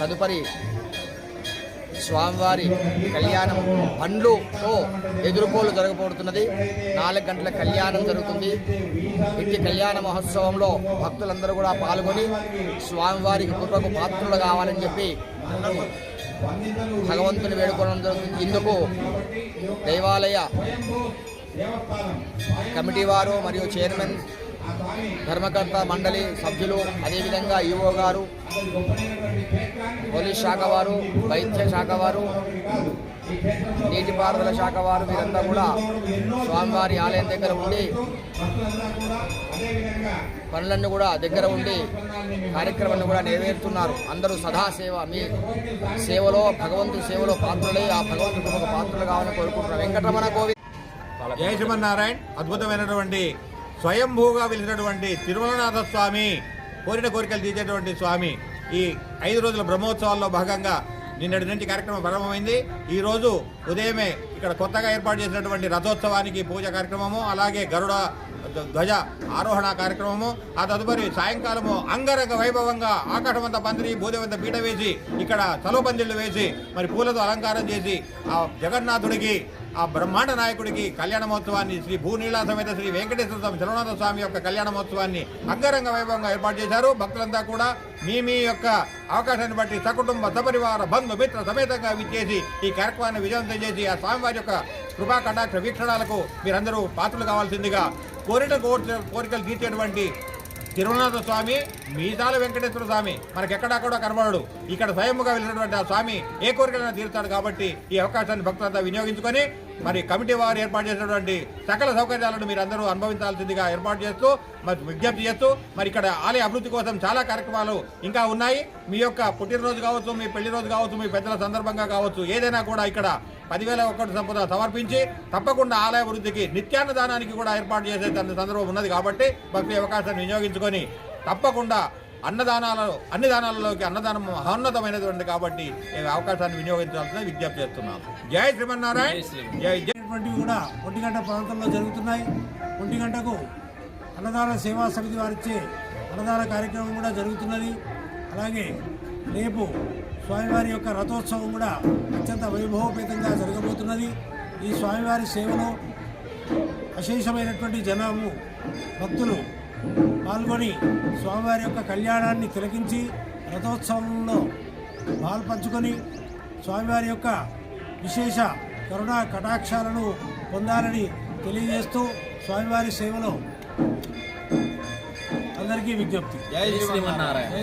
తదుపరి స్వామివారి కళ్యాణం పండ్లుతో ఎదుర్కోలు జరగబోతున్నది. నాలుగు గంటల కళ్యాణం జరుగుతుంది. ఇంటి కళ్యాణ మహోత్సవంలో భక్తులందరూ కూడా పాల్గొని స్వామివారికి కృపకు పాత్రులు కావాలని చెప్పి భగవంతుని వేడుకోవడం జరుగుతుంది. ఇందుకు దేవాలయ కమిటీ వారు మరియు చైర్మన్ ధర్మకర్త మండలి సభ్యులు అదేవిధంగా ఈఓ గారు పోలీస్ శాఖ వారు వైద్య శాఖ వారు నీటిపారుదల శాఖ వారు వీరంతా కూడా స్వామివారి ఆలయం దగ్గర ఉండి పనులన్నీ కూడా దగ్గర ఉండి కార్యక్రమాన్ని కూడా నెరవేరుతున్నారు. అందరూ సదా సేవ మీ సేవలో భగవంతుడి సేవలో పాత్రలే ఆ భగవంతుడు కృపకు పాత్రలు కావాలని కోరుకుంటున్నారు వెంకటరమణ కోవి జయ శ్రీమన్నారాయణ అద్భుతమైనటువంటి స్వయంభూగా వెలిసినటువంటి తిరుమలనాథ స్వామి కోరిన కోరికలు తీర్చేటువంటి స్వామి ఈ ఐదు రోజుల బ్రహ్మోత్సవాల్లో భాగంగా నిన్నటి నుంచి కార్యక్రమం ప్రారంభమైంది. ఈ రోజు ఉదయమే ఇక్కడ కొత్తగా ఏర్పాటు చేసినటువంటి రథోత్సవానికి పూజ కార్యక్రమము అలాగే గరుడ ధ్వజ ఆరోహణ కార్యక్రమము. ఆ తదుపరి సాయంకాలము అంగరంగ వైభవంగా ఆకాశవంత పందిరి భూదేవంత పీట వేసి ఇక్కడ చలువపందిళ్ళు వేసి మరి పూలతో అలంకారం చేసి ఆ జగన్నాథుడికి ఆ బ్రహ్మాండ నాయకుడికి కళ్యాణ మహోత్సవాన్ని శ్రీ భూనీలా సమేత శ్రీ వెంకటేశ్వర స్వామి తిరువనాథ స్వామి యొక్క కళ్యాణ మహోత్సవాన్ని అంగరంగ వైభవంగా ఏర్పాటు చేశారు. భక్తులంతా కూడా మీ మీ యొక్క అవకాశాన్ని బట్టి సకుటుంబ సపరివార బంధు మిత్ర సమేతంగా విచ్చేసి ఈ కార్యక్రమాన్ని విజయవంతం చేసి ఆ స్వామివారి యొక్క కృపా కటాక్ష వీక్షణాలకు మీరందరూ పాత్రలు కావాల్సిందిగా కోరిన కోరిక కోరికలు తీర్చేటువంటి తిరుమలనాథ స్వామి మీసాల వెంకటేశ్వర స్వామి మనకి ఎక్కడక్కడ కనబడడు. ఇక్కడ స్వయంగా వెళ్ళినటువంటి ఆ స్వామి ఏ కోరికలైనా తీరుతాడు కాబట్టి ఈ అవకాశాన్ని భక్తులంతా వినియోగించుకొని మరి కమిటీ వారు ఏర్పాటు చేసినటువంటి సకల సౌకర్యాలను మీరు అందరూ అనుభవించాల్సిందిగా ఏర్పాటు చేస్తూ మరి విజ్ఞప్తి చేస్తూ మరి ఇక్కడ ఆలయ అభివృద్ధి కోసం చాలా కార్యక్రమాలు ఇంకా ఉన్నాయి. మీ యొక్క పుట్టినరోజు కావచ్చు మీ పెళ్ళి రోజు కావచ్చు మీ పెద్దల సందర్భంగా కావచ్చు ఏదైనా కూడా ఇక్కడ పదివేల ఒకటి సంపద సమర్పించి తప్పకుండా ఆలయ అభివృద్ధికి నిత్యాన్నదానానికి కూడా ఏర్పాటు చేసే సందర్భం ఉన్నది కాబట్టి భక్తి అవకాశాన్ని వినియోగించుకొని తప్పకుండా అన్నదానాలలో అన్ని దానాలలోకి అన్నదానం మహోన్నతమైనటువంటి కాబట్టి అవకాశాన్ని వినియోగించాల్సిన విజ్ఞప్తి చేస్తున్నాం జై శ్రీమన్నారాయణ. జై జై అనేటువంటివి కూడా ఒంటిగంట ప్రాంతంలో జరుగుతున్నాయి. ఒంటిగంటకు అన్నదాన సేవా సమితి వారిచ్చే అన్నదాన కార్యక్రమం కూడా జరుగుతున్నది. అలాగే రేపు స్వామివారి యొక్క రథోత్సవం కూడా అత్యంత వైభవపేతంగా జరగబోతున్నది. ఈ స్వామివారి సేవలో అశేషమైనటువంటి జనము భక్తులు పాల్గొని స్వామివారి యొక్క కళ్యాణాన్ని తిలకించి రథోత్సవంలో పాల్పంచుకొని స్వామివారి యొక్క విశేష కరుణా కటాక్షాలను పొందాలని తెలియజేస్తూ స్వామివారి సేవలో అందరికీ విజ్ఞప్తి. జై శ్రీమన్నారాయణ.